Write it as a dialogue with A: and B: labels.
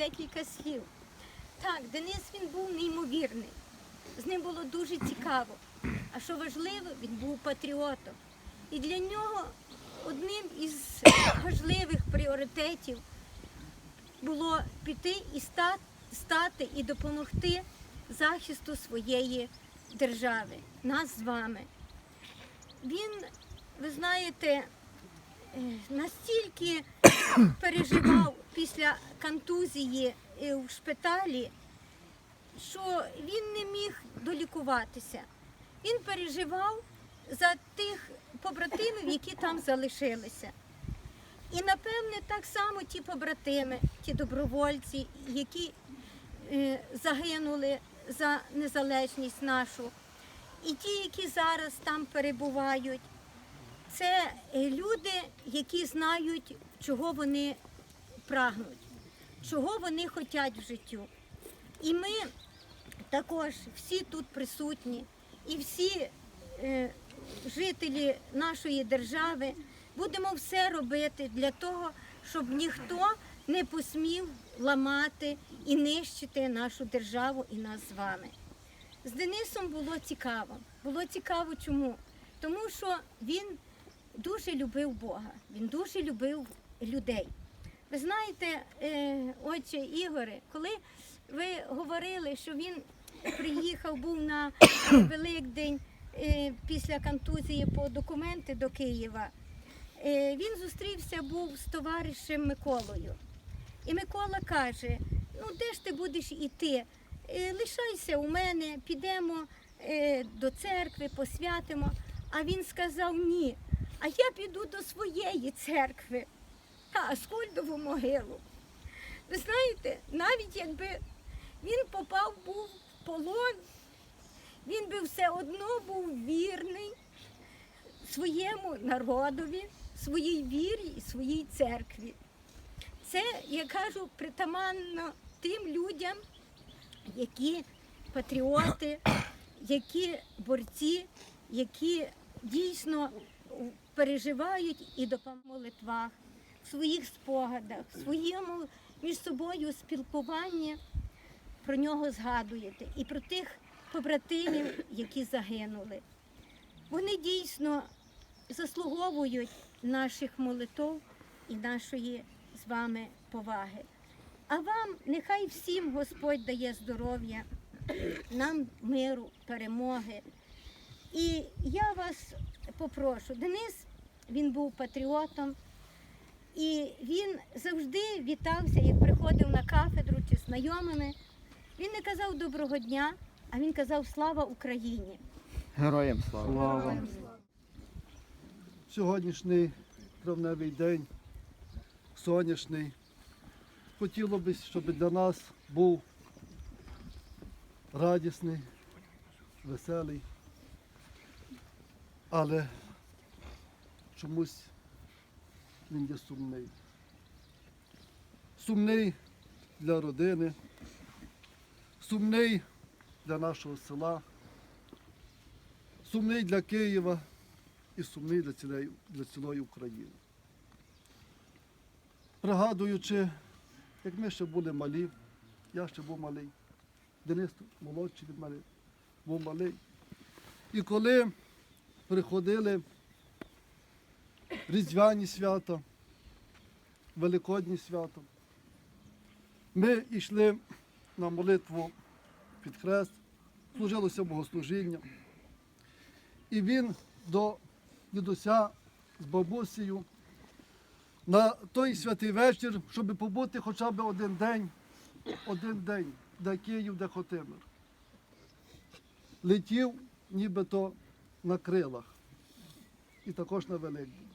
A: декілька слів. Так, Денис він був неймовірний. З ним було дуже цікаво. А що важливо, він був патріотом. І для нього одним із важливих пріоритетів було піти і стати і допомогти захисту своєї держави, нас з вами. Він, ви знаєте, е, настільки переживав після контузії е, в шпиталі, що він не міг долікуватися. Він переживав за тих побратимів, які там залишилися. І напевне так само ті побратими, ті добровольці, які е, загинули за незалежність нашу, і ті, які зараз там перебувають, це е, люди, які знають, чого вони прагнуть, чого вони хочуть в життю. І ми також всі тут присутні, і всі е, жителі нашої держави будемо все робити для того, щоб ніхто не посмів ламати і нищити нашу державу і нас з вами. З Денисом було цікаво. Було цікаво чому? Тому що він дуже любив Бога, він дуже любив людей. Ви знаєте, е, отче Ігоре, коли ви говорили, що він приїхав, був на Великдень е, після контузії по документи до Києва, е, він зустрівся був з товаришем Миколою. І Микола каже: ну де ж ти будеш іти? Лишайся у мене, підемо до церкви, посвятимо. А він сказав ні. А я піду до своєї церкви, та Аскольдову могилу. Ви знаєте, навіть якби він попав був в полон, він би все одно був вірний своєму народові, своїй вірі і своїй церкві. Це, я кажу, притаманно тим людям, які патріоти, які борці, які дійсно переживають і допомагають в молитвах, в своїх спогадах, в своєму між собою спілкуванні про нього згадуєте і про тих побратимів, які загинули. Вони дійсно заслуговують наших молитов і нашої з вами поваги. А вам нехай всім Господь дає здоров'я, нам миру, перемоги. І я вас попрошу, Денис він був патріотом, і він завжди вітався, як приходив на кафедру чи знайомими. Він не казав доброго дня, а він казав слава Україні.
B: Героям слава.
C: Слава. Сьогоднішній травневий день, сонячний. Хотіло б, щоб для нас був радісний, веселий. Але чомусь він є сумний. Сумний для родини, сумний для нашого села, сумний для Києва і сумний для цілої, для цілої України. Пригадуючи, як ми ще були малі, я ще був малий, Денис молодший від мене, був малий. І коли приходили різдвяні свята, Великодні свята, ми йшли на молитву під хрест, служилося богослужіння. І він до дідуся з бабусею на той святий вечір, щоб побути хоча б один день, один день, де Київ, де Хотимир. Летів нібито на крилах і також на Великдень.